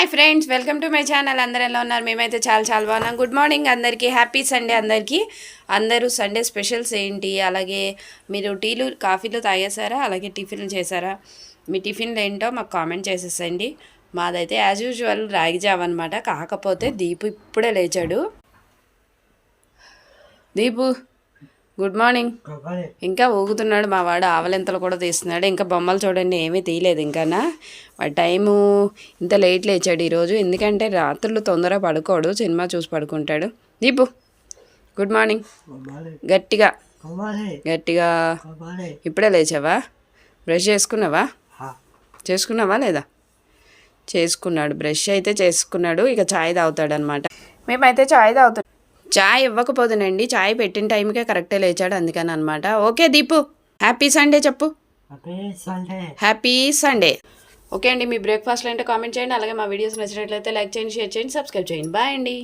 Hi friends welcome to my channel. అందరు ఎలా ఉన్నారు? మేమైతే చాలా చాలా బాగున్నాం. గుడ్ మార్నింగ్ అందరికీ. హ్యాపీ సండే అందరికీ. అందరూ సండే స్పెషల్స్ ఏంటి? అలాగే మీరు టీలు కాఫీలు తాగేశారా? అలాగే టిఫిన్లు చేశారా? మీ టిఫిన్లు ఏంటో మాకు కామెంట్ చేసేసండి. మాదైతే యాజ్ యూజువల్ రాగిజావ అనమాట కాకపోతే దీపు ఇప్పుడే లేచాడు. Deepu good morning. ఇంకా ఊగుతున్నాడు మా వాడు ఆవలింతలు కూడా తీస్తున్నాడు. ఇంకా బొమ్మలు చూడండి ఏమీ తీయలేదు ఇంకానా వాడి టైము ఇంత లేట్ లేచాడు ఈరోజు. ఎందుకంటే రాత్రులు తొందరగా పడుకోడు సినిమా చూసి పడుకుంటాడు. Deepu good morning. గట్టిగా. గట్టిగా. ఇప్పుడే లేచావా? బ్రష్ చేసుకున్నావా? చేసుకున్నావా లేదా? చేసుకున్నాడు. బ్రష్ అయితే చేసుకున్నాడు. ఇక చాయ్ తాగుతాడు అనమాట మేమైతే చాయ్ తాగుతాం. చాయ్ ఇవ్వకపోతేనండి చాయ్ పెట్టిన టైంకే కరెక్టే లేచాడు అందుకని అనమాట ఓకే దీపు హ్యాపీ సండే చెప్పు. Happy Sunday. Happy Sunday. Okay అండి మీ బ్రేక్ఫాస్ట్లో అంటే కామెంట్ చేయండి అలాగే మా వీడియోస్ నచ్చినట్లయితే లైక్ చేయండి షేర్ చేయండి సబ్స్క్రైబ్ చేయండి. బాయ్ అండి.